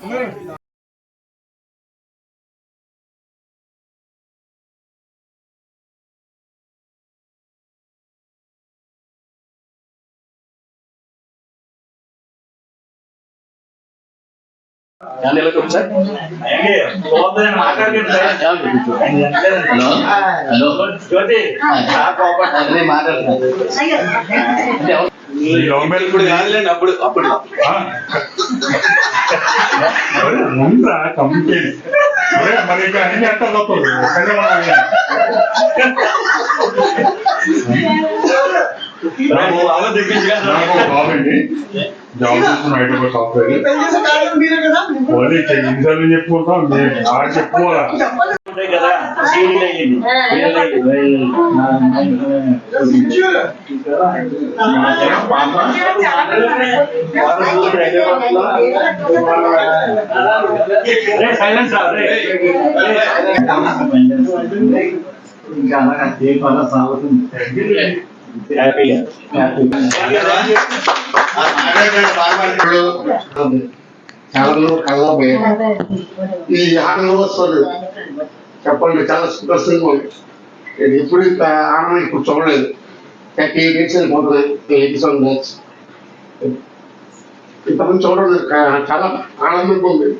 Hello కాదులేండి అప్పుడు అప్పుడు ముందా కంప్లీట్ మరి ఇక్కడ అన్ని అర్థం అవుతుంది ఒకటే ఉండాలి. నాకు అవ్వ తెప్పించి నాకు ఒక బాబు అండి జాబ్ చేస్తున్న హైదరాబాద్ సాఫ్ట్వేర్ ఓన్లీ ఇన్సార్లు చెప్పుకుంటాం మేము ఆడ చెప్పుకోవాలా? ఇంకా అలాగా అలా సాగుతుంది హ్యాపీగా కళలు కళ్ళ ఈ వస్తుంది. చెప్పండి చాలా ఉంది. నేను ఎప్పుడు ఆనందం ఇప్పుడు చూడలేదు. థర్టీ ఎయిట్ వెళ్ళిపోతుంది. ఎయిటీ మ్యాచ్ ఇంతకుముందు చూడలేదు. చాలా ఆనందంగా ఉంది.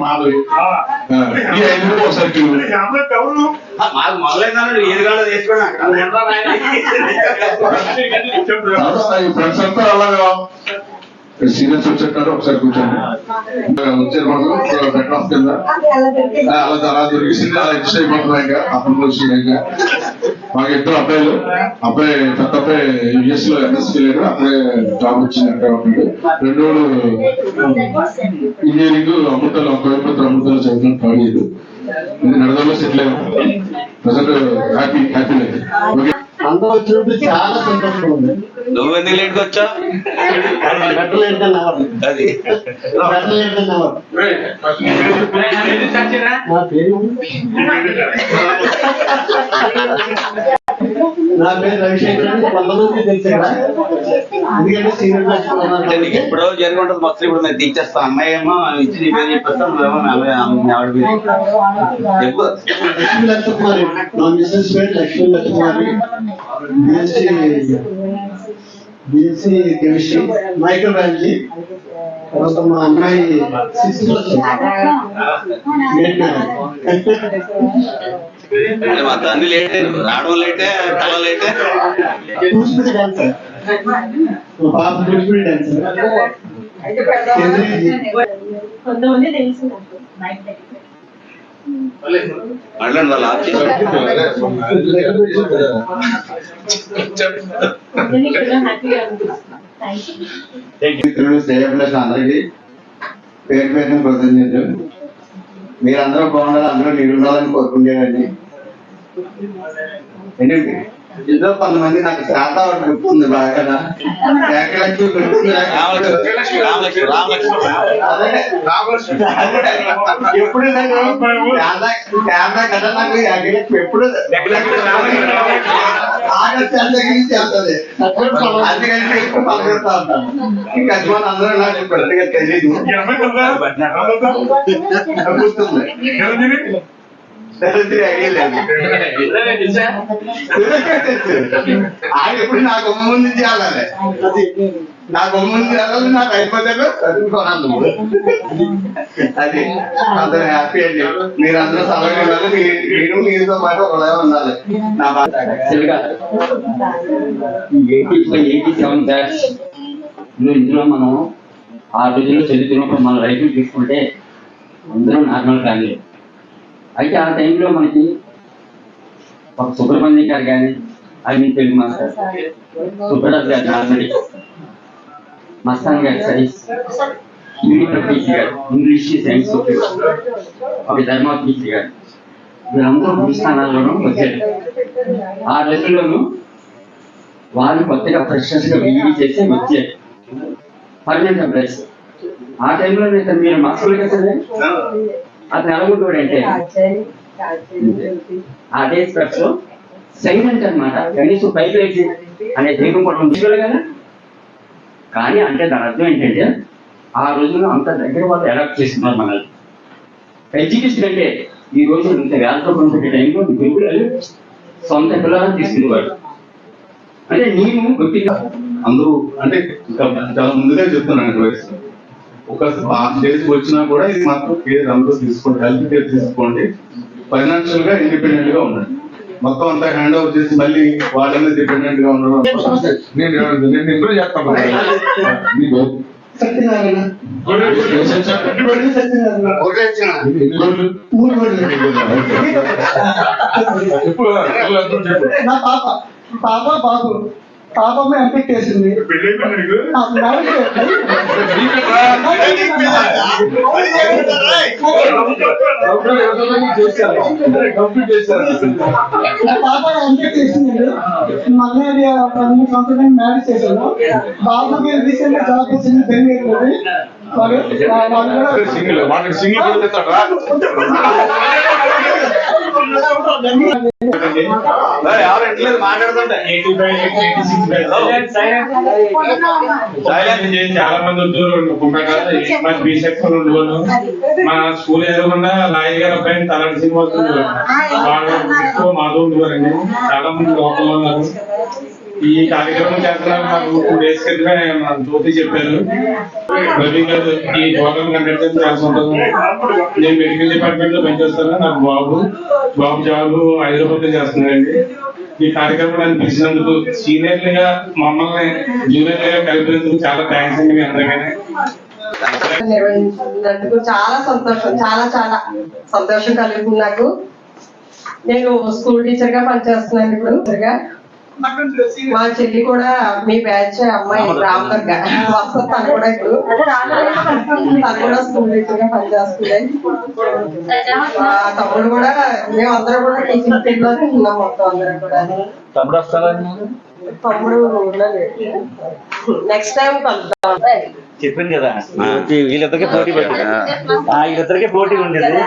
మాధవి ఈ ఐదు. మాకు మొదలైందన్నాడు ఏది కాదో ఈ ఫ్రెండ్స్ అంతా అలాగా సీనియర్స్ వచ్చేటారు ఒకసారి కూర్చోండి వచ్చారు మాకు బెటర్ ఆఫ్ కింద ఆ, అలా అలా దొరికిసింది అలా ఇష్టం అయిపోతున్నాయి ఇంకా అప్పుడు ఇంకా మాకు ఇద్దరు అబ్బాయిలు. అబ్బాయి పెద్ద అబ్బాయి యుఎస్లో ఎంఎస్సీ లేడు అప్పుడే జాబ్ వచ్చింది అక్కడ ఉన్నాడు ఇంజనీరింగ్ అమృతలో కోయంబత్తూర్ అమృతలో చదువుతున్న థర్డ్ ఇయర్ ఇది నడదలో సెటిల్ అయ్యాం. Present happy happy life okay. అందరూ వచ్చినప్పుడు చాలా సంతోషంగా ఉంది నువ్వు ఎందుకు లేట్కి వచ్చా ఏంటన్నారు అది. నా పేరు నా పేరు రవిశంకర్. కొంతమంది తెలుసు కదా. ఎందుకంటే సీనియర్ అంటే నీకు ఎప్పుడో జరిగి ఉంటుంది మొత్తం ఇప్పుడు నేను తీర్చేస్తాను అమ్మాయి ఏమో ఇచ్చి నీ పేరు చెప్పేస్తాను నువ్వేమో మీ అమ్మాయి మీ ఆవిడ పేరు చెప్పు. లక్ష్మీ లక్ష్మకుమారి నా మిస్సెస్ పేరు Lakshmi BSc BSc chemistry microbiology తర్వాత మా అమ్మాయి సిక్స్త్ మా తండ్రి లేటే రావడం లేటే కళ లేటే. కూచిపూడి డాన్సర్. మా పాప కూచిపూడి డాన్సర్. కొంతమంది తెలుసు నాకు నైట్ వాళ్ళు ఆప్ చేసి అందరికీ పేరు కృతజ్ఞతలు మీరందరూ బాగుండాలి అందరూ మీరు ఉండాలని కోరుకునేవాడిని ఏంటండి? ఇందులో కొంతమంది నాకు శాత గ్రూప్ ఉంది బాగా ఏకలక్ష్మి ఎప్పుడు కెమెరా కదా నాకు. ఏకలక్ష్మి ఎప్పుడు అందుకని ఎక్కువ ఉంటాను. ఇంకా అజ్మాన్ అందరూ నాకు పెద్దగా తెలియదు? గుర్తుంది ఆయన ఎప్పుడు నా గొమ్మ ముందు చేయాలి నా గొమ్మ ముందు చేయాలి నాకు అయిపోతే చదువుకోనందు అది అందరూ హ్యాపీ అండి మీరు అందరూ సలహా ఉండాలి మీ- మీరు మీతో పాటు ఒకలా ఉండాలి నా బాధ ఎయిటీ ఎయిటీ సెవెన్ బ్యాచ్ ఇందులో మనం ఆ రోజుల్లో చదువుతున్నప్పుడు మన రైతులు తీసుకుంటే అందరూ నార్మల్ ఫ్యామిలీ అయితే ఆ టైంలో మనకి ఒక సుబ్రహ్మణ్యం గారు కానీ ఆయన తెలుగు మాస్టర్ సుబ్రదాస్ గారు నార్మల్ మస్తాన్ గారు సైన్స్ యూనివర్సిటీ గారు ఇంగ్లీష్ సైన్స్ ఒక ధర్మాపీష్ గారు వీళ్ళందరూ గురు స్థానాల్లోనూ వచ్చారు. ఆ రోజుల్లోనూ వాళ్ళు కొత్తగా ఫ్రెషర్స్గా బిఈడి చేసి వచ్చారు. పర్మనెంట్ ఎంప్లాయీస్ ఆ టైంలో మీరు మాస్కులు కదా అతను ఎలాగుంటాడంటే ఆ డే స్పెక్స్ సైలెంట్ అన్నమాట. కనీసం పైకి లేచి అనే దీపం కూడా ఉంది. కదా? కానీ అంటే దాని అర్థం ఏంటంటే ఆ రోజుల్లో అంత దగ్గర వాళ్ళు అడాప్ట్ చేసుకున్నారు మనల్ని. ఎడ్యుకేషన్ అంటే ఈ రోజు ఇంత వేలతో కొనుక్కునే టైంలో పిల్లలు సొంత పిల్లలను తీసుకునేవాడు అంటే నేను గట్టిగా అందరూ అంటే ఇంకా చాలా ముందుగా చెప్తున్నాను వయసు ఒక స్టేజ్ వచ్చినా కూడా ఇది మాత్రం కేర్ అందరూ తీసుకోండి హెల్త్ కేర్ తీసుకోండి. ఫైనాన్షియల్గా ఇండిపెండెంట్గా ఉండండి. మొత్తం అంతా హ్యాండ్ ఓవర్ చేసి మళ్ళీ వాళ్ళనే డిపెండెంట్గా ఉండడం నేను నేను ఇంప్రూవ్ చేస్తాను మీకు? పాప బాబు. చేశారు నా పాప ఎంపిక్ చేసింది మా అన్నయ్య పన్నెండు సంవత్సరాలు మ్యారేజ్ చేశాను బాబుకి రీసెంట్గా జాబ్ వచ్చింది బెంగళూరు సింగిల్ సింగిల్ చాలా మంది ఉద్యోగులు ఉంటున్నారు ఉండేవాళ్ళు మా స్కూల్ ఎదురుకుండా లాయర్ గారు అబ్బాయిని తలాంటి సినిమా వస్తుంది ఎక్కువ మాతో ఉండేవారండి చాలా మంది లోపల ఉన్నారు ఈ కార్యక్రమం చేస్తున్నారు నాకు టూ డేస్ క్రితమే మన జ్యోతి చెప్పారు. రవి గారు ఈ ప్రోగ్రామ్ కండక్ట్ చేసి చాలా సంతోషం. నేను మెడికల్ డిపార్ట్మెంట్లో పనిచేస్తాను. నాకు బాబు బాబు జాబు హైదరాబాద్లో చేస్తున్నాడండి ఈ కార్యక్రమాన్ని పిలిచినందుకు సీనియర్లుగా మమ్మల్ని జూనియర్లుగా కలిపినందుకు చాలా థ్యాంక్స్ అండి మీ అందరికీ. నిర్వహించినందుకు చాలా సంతోషం చాలా చాలా సంతోషం కలుగుతుంది నాకు. నేను స్కూల్ టీచర్గా పనిచేస్తున్నాను ఇప్పుడు. మా చెల్లి కూడా మీ బ్యాచ్ అమ్మాయి వస్తుంది తను కూడా ఇప్పుడు తను కూడా స్కూల్ టీచర్గా పనిచేస్తుంది తమ్ముడు కూడా మేమందరం కూడా టీచింగ్ ఫీల్డ్లోనే ఉన్నాం మొత్తం అందరం కూడా. తమ్ముడు వస్తారా తమ్ముడు నెక్స్ట్ టైం కలుద్దాం. చెప్పింది కదా. వీళ్ళిద్దరికి పోటీ వీళ్ళిద్దరికి పోటీ ఉండేది.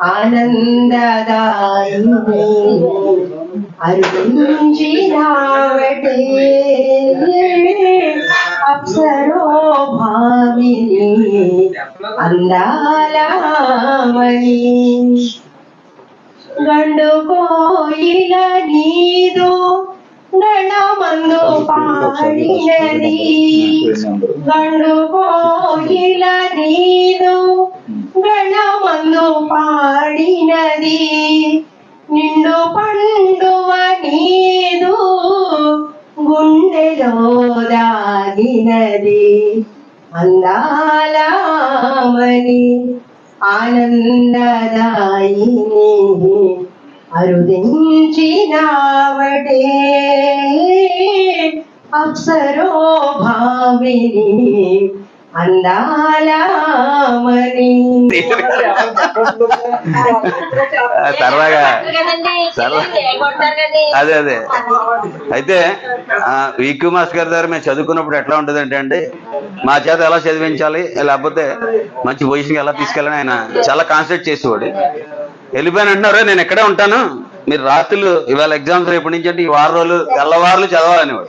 ఆనందదాయిని అరుంజినావటే అప్సరో భామిని అందాలమణి గండు కోయిల నీదు గణమందు పాడినది గండు కోయిల నీదు గణమందు పాడినది నిండు పండువ నీదు గుండెలో దాగినది అందాలమని ఆనందదాయిని అరుదించినావటే. అప్సరో భావిని సరదాగా అదే అదే. అయితే విక్యూ మాస్ గారి దగ్గర మేము చదువుకున్నప్పుడు ఎట్లా ఉంటుంది అంటే అండి మా చేత ఎలా చదివించాలి లేకపోతే మంచి పొజిషన్కి ఎలా తీసుకెళ్ళని ఆయన చాలా కాన్సన్ట్రేట్ చేసేవాడు. వెళ్ళిపోయాను అంటున్నారు నేను ఎక్కడే ఉంటాను. మీరు రాత్రులు ఇవాళ ఎగ్జామ్స్ రేపటి నుంచి అంటే ఈ వారం రోజులు తెల్లవారులు చదవాలనేవాడు.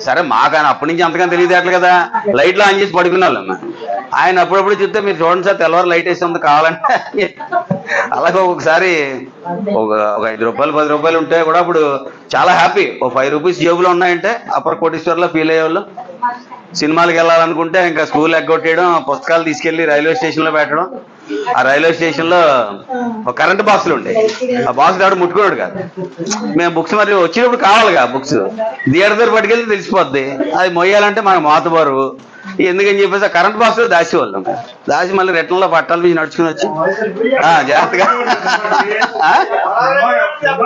సరే మాకు ఆయన అప్పటి నుంచి అంతగా తెలియదు కదా. లైట్లు ఆన్ చేసి పడుకునే వాళ్ళం ఆయన అప్పుడప్పుడు చూస్తే మీరు చూడండి సార్ తెల్లవారు లైట్ వేసి ఉంది కావాలంటే అలాగే ఒకసారి ఒక ఒక ఐదు రూపాయలు పది రూపాయలు ఉంటే కూడా అప్పుడు చాలా హ్యాపీ. ఓ ఫైవ్ రూపీస్ జేబులో ఉన్నాయంటే అప్పర్ కోటేశ్వర్లో ఫీల్ అయ్యేవాళ్ళు. సినిమాలకు వెళ్ళాలనుకుంటే ఇంకా స్కూల్ ఎగ్గొట్టేయడం పుస్తకాలు తీసుకెళ్ళి రైల్వే స్టేషన్లో పెట్టడం ఆ రైల్వే స్టేషన్లో ఒక కరెంట్ బాక్సులు ఉండే. ఆ బాక్స్ ఆడు ముట్టుకున్నాడు కాదు. మేము బుక్స్ మరి వచ్చినప్పుడు కావాలిగా బుక్స్. థియేటర్ దగ్గర పట్టుకెళ్తే తెలిసిపోద్ది. అది మొయ్యాలంటే మనకు మోతబారు ఎందుకని చెప్పేసి కరెంట్ బాక్స్లో దాచేవాళ్ళం దాచి మళ్ళీ రిటర్న్లో పట్టాల మీద నడుచుకుని వచ్చి. ఆ, జాగ్రత్తగా.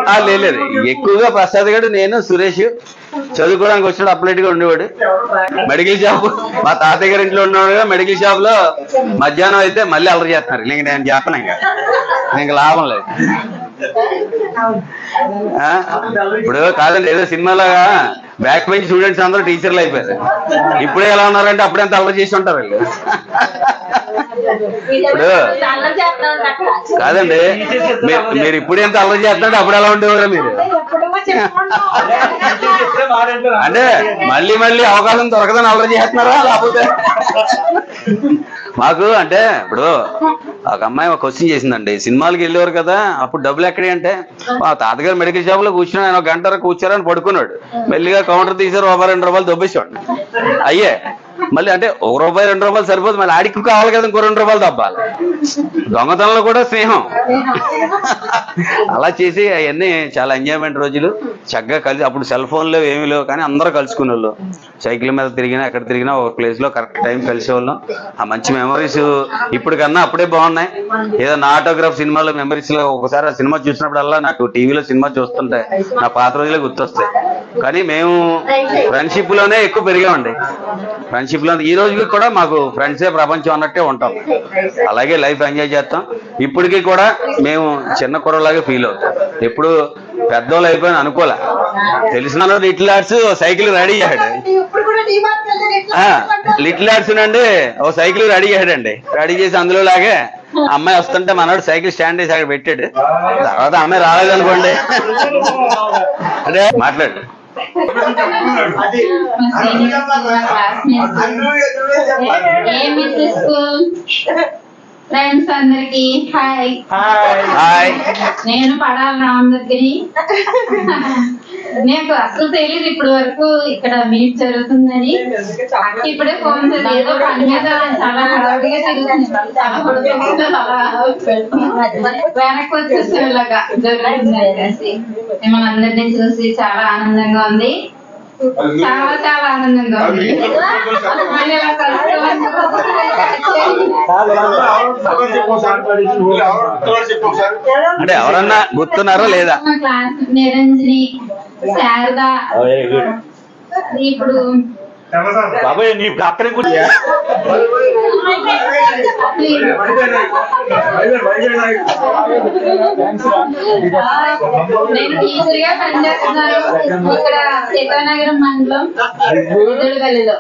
ఆ? లేదు ఎక్కువగా ప్రసాద్ గడు నేను సురేష్ చదువుకోవడానికి వచ్చాడు అప్లైట్గా ఉండేవాడు. మెడికల్ షాప్ మా తాతయ్య గారి ఇంట్లో ఉన్నవాడు మెడికల్ షాప్లో మధ్యాహ్నం అయితే మళ్ళీ అలరి చేస్తున్నారు. ఇంక నేను చెప్పను ఇంకా. ఇంకా లాభం లేదు. ఇప్పుడు కాదండి ఏదో సినిమాలాగా బ్యాక్ బెంచ్ స్టూడెంట్స్ అందరూ టీచర్లు అయిపోయారు. ఇప్పుడే ఎలా ఉన్నారంటే అప్పుడే అంత అల్లరి చేసి ఉంటారు వీళ్ళు. ఇప్పుడు కాదండి మీరు మీరు ఇప్పుడు ఎంత అల్లరి చేస్తున్నారంటే అప్పుడు ఎలా ఉండేవారు మీరు? అంటే మళ్ళీ మళ్ళీ అవకాశం దొరకదని అల్లరి చేస్తున్నారా లేకపోతే? మాకు అంటే ఇప్పుడు ఒక అమ్మాయి ఒక క్వశ్చన్ చేసిందండి. సినిమాలకి వెళ్ళేవారు కదా అప్పుడు డబ్బులు ఎక్కడి అంటే మా తాతగారు మెడికల్ షాప్లో కూర్చుని ఆయన ఒక గంట వరకు కూర్చోరని పడుకున్నాడు. మెల్లిగా కౌంటర్ తీసారు ఒక రెండు రూపాయలు దొబ్బేసేవాడు. అయ్యే మళ్ళీ అంటే ఒక రూపాయి రెండు రూపాయలు సరిపోదు మళ్ళీ ఆడికి కావాలి కదా ఇంకో రెండు రూపాయలు తప్పాలి దొంగతనంలో కూడా స్నేహం. అలా చేసి అవన్నీ చాలా ఎంజాయ్మెంట్ రోజులు. చక్కగా కలిసి అప్పుడు సెల్ ఫోన్లో ఏమీ లేవు కానీ అందరూ కలుసుకునే వాళ్ళు సైకిల్ మీద తిరిగినా ఎక్కడ తిరిగినా ఒక ప్లేస్లో కరెక్ట్ టైం కలిసేవాళ్ళం. ఆ మంచి మెమరీస్ ఇప్పుడు కన్నా అప్పుడే బాగున్నాయి. ఏదో నా ఆటోగ్రాఫ్ సినిమాలో మెమరీస్లో ఒకసారి ఆ సినిమా చూసినప్పుడల్లా నాకు టీవీలో సినిమా చూస్తుంటే నా పాత రోజులే గుర్తొస్తాయి. కానీ మేము ఫ్రెండ్షిప్లోనే ఎక్కువ పెరిగామండి. ఫ్రెండ్షిప్లో ఈ రోజుకి కూడా మాకు ఫ్రెండ్సే ప్రపంచం అన్నట్టే ఉంటాం. అలాగే లైఫ్ ఎంజాయ్ చేస్తాం. ఇప్పటికీ కూడా మేము చిన్న కుర్రలాగే ఫీల్ అవుతాం. ఎప్పుడు పెద్దోళ్ళు అయిపోయిన అనుకోలే. తెలిసిన లిటిల్ ఆర్ట్స్ సైకిల్ రెడీ అయ్యాడు ఆ, లిటిల్ ఆర్ట్స్ నండి ఓ సైకిల్ రెడీ అయ్యాడండి రెడీ చేసి అందులో లాగే అమ్మాయి వస్తుంటే మనోడు సైకిల్ స్టాండ్ చేసి అక్కడ పెట్టాడు. తర్వాత అమ్మాయి రాలేదనుకోండి. అదే మాట్లాడు. ఏమిటి స్కూల్ ఫ్రెండ్స్ అందరికి హాయ్ హాయ్ నేను పడాలి రామ్ దగ్గరి నాకు అసలు తెలియదు ఇప్పటి వరకు ఇక్కడ మీట్ జరుగుతుందని. ఇప్పుడే ఫోన్ ఏదో పని మీద చాలా హడావిడిగా వెనక్కి వచ్చేసి ఇలాగా జరుగుతుంది అనేసి మిమ్మల్ని అందరినీ చూసి చాలా ఆనందంగా ఉంది. చాలా చాలా ఆనందంగా ఉంది మళ్ళీ ఇలా అంటే ఎవరన్నా గుర్తున్నారో లేదా? క్లాస్ నిరంజని శారద. ఇప్పుడు బాబాయ్ నీ అక్కడే కూర్చో నేను టీచర్గా పనిచేస్తున్నాను. ఇక్కడ సీతానగరం మండలం ఎదురుగల్లిలో?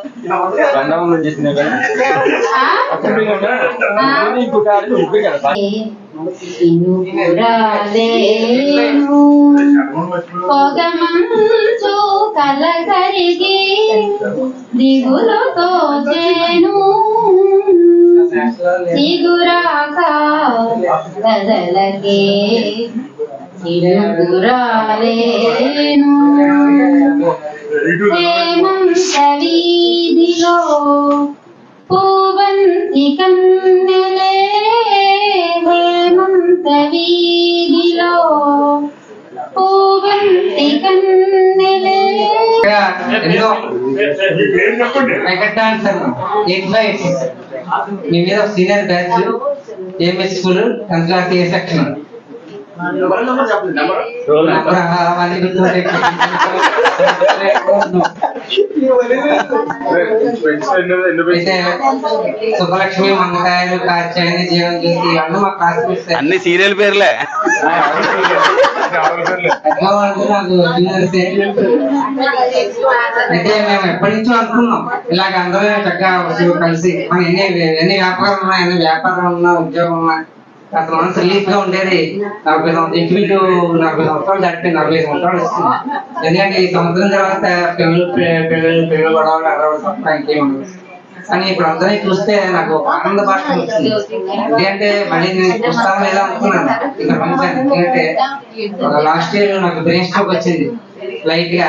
ఇనుకురాలేను పొగమంచు కలకరిగి దిగులుతో చేను సిగురాక కదలకే ఇనుకురాలేను హేమంత వీధిలో పూవంతి కన్నెలే. హేమంత వీధిలో పూవంతి కన్నెలే. ఎన్నో Venkat sir eight by eight మీ మీద senior batch AMS school tenth class A section. Subbalakshmi మంగకాయలు కాచాయని జీవన జ్యోతి ఇవన్నీ మా క్లాస్మేట్స్ అన్ని సీరియల్ పేర్లే. అయితే మేము ఎప్పటి నుంచో అనుకున్నాం. ఇలాగ అందరూ చక్కగా కలిసి మన ఎన్ని ఎన్ని వ్యాపారాలు ఉన్నాయి ఎన్ని వ్యాపారాలు ఉన్నా ఉద్యోగం ఉన్నాయి అసలు మనసు రిలీఫ్గా ఉండేది. నలభై సంవత్సరాలు ఇంచుమించు నలభై సంవత్సరాలు దాటిపోయి నలభై సంవత్సరాలు వస్తుంది. ఎందుకంటే ఈ సంవత్సరం తర్వాత పిల్లలు పిల్లలు పిల్లలు గొడవలు అరవై సంవత్సరాలు ఇంకేం ఉండదు కానీ ఇప్పుడు అందరినీ చూస్తే నాకు ఒక ఆనంద భాష వచ్చింది. ఎందుకంటే మళ్ళీ నేను పుస్తకం లేదా అనుకున్నాను? ఇక్కడ పంచాను ఎందుకంటే లాస్ట్ ఇయర్ నాకు బ్రెయిన్ స్ట్రోక్ వచ్చింది. లైట్గా.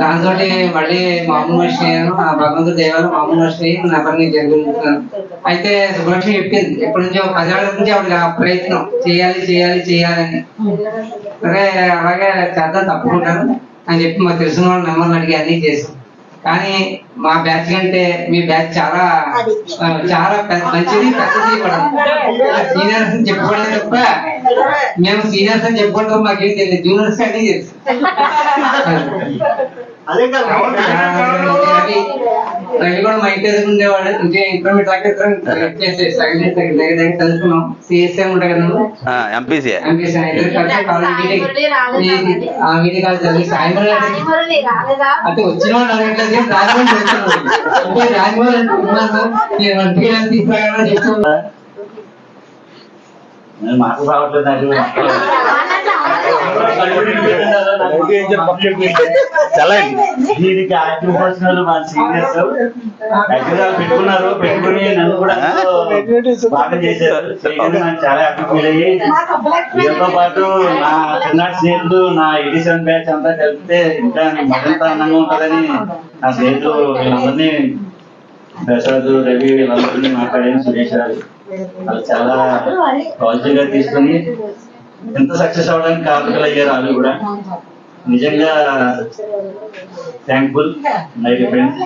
దాంతో మళ్ళీ మామూలు మనిషి నా ఆ దేవాలు మామూలు మనిషి నా పని జరుగుతున్నాను. అయితే సుబ్బలక్ష్మి చెప్పింది ఎప్పటి నుంచో పదేళ్ళ నుంచి ఆవిడ ప్రయత్నం. చేయాలి చేయాలి చేయాలని సరే అలాగే చేద్దాం తప్పుకుంటాను అని చెప్పి మాకు తెలిసిన వాళ్ళ నెంబర్లు అడిగి అన్ని చేసాం కానీ మా బ్యాచ్ కంటే మీ బ్యాచ్ చాలా ఆ, చాలా పెద్ద- మంచిది పెద్దది కూడా. సీనియర్స్ చెప్పుకోవడం తప్ప మేము సీనియర్స్ అని చెప్పుకుంటాం మాకేం తెలియదు. జూనియర్స్ కానీ తెలుసు? అదే కదా రవి కూడా మైక్ చేసే దగ్గర దగ్గర సిఎస్ఎం ఉంటాయి కదా. ఎంపీసీ ఎంపీసీ ఆ సాయంత్రం అంటే వచ్చిన వాళ్ళు అడగట్లేదు రాజమౌళి రాజమౌళి నేను మాకు రావట్లేదు. దీనికి యాక్టివ్ పర్సనల్ మా సీనియర్స్ యాక్టివ్ పెట్టుకున్నారు పెట్టుకుని నన్ను కూడా బాగా చేశారు చేయగానే చాలా హ్యాపీ ఫీల్ అయ్యి వీళ్ళతో పాటు నా చిన్నటి స్నేహితులు నా ఎడిషన్ బ్యాచ్ అంతా కలిపితే ఇంకా మరింత ఆనందంగా ఉంటుందని నా స్నేహితులు వీళ్ళందరినీ ప్రసాద్ రవి వీళ్ళందరినీ మాట్లాడాను సురేష్ గారు వాళ్ళు చాలా పాజిటివ్గా తీసుకుని ఎంత సక్సెస్ అవడానికి కారకులు అయ్యారు వాళ్ళు కూడా నిజంగా థ్యాంక్ఫుల్ మై ఫ్రెండ్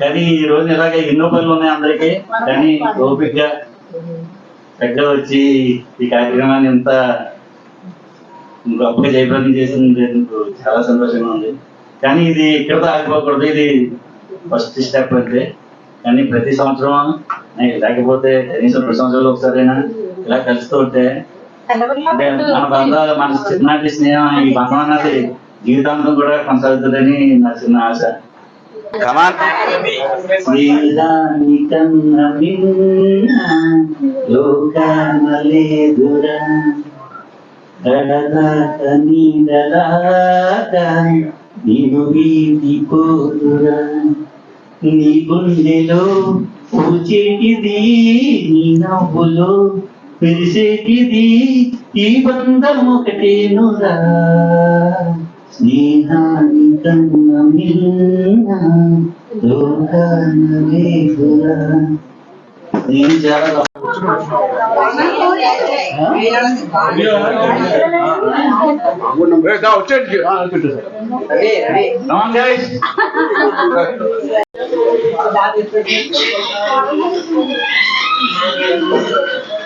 కానీ ఈ రోజు ఇలాగే ఎన్నో పనులు ఉన్నాయి అందరికీ. కానీ ఓపికగా దగ్గర వచ్చి ఈ కార్యక్రమాన్ని ఎంత గొప్పగా జయప్రదం చేసింది చాలా సంతోషంగా ఉంది. కానీ ఇది ఇక్కడ ఆగిపోకూడదు. ఇది ఫస్ట్ స్టెప్ అంటే కానీ ప్రతి సంవత్సరం లేకపోతే కనీసం రెండు సంవత్సరాలు ఒకసారైనా ఇలా కలుస్తూ ఉంటే మన బంధాలు మన చిన్నటి స్నేహం ఈ బంధం అన్నది జీవితాంతం కూడా కొనసాగుతుందని నా చిన్న ఆశ. నీవు నీ గుండెలో పూచేటిది నీ నవ్వులో మెరిసేటిది ఈ బంధం ఒకటేనురా స్నేహాని కన్న మిన్న లేదురా నేను చాలా Come on,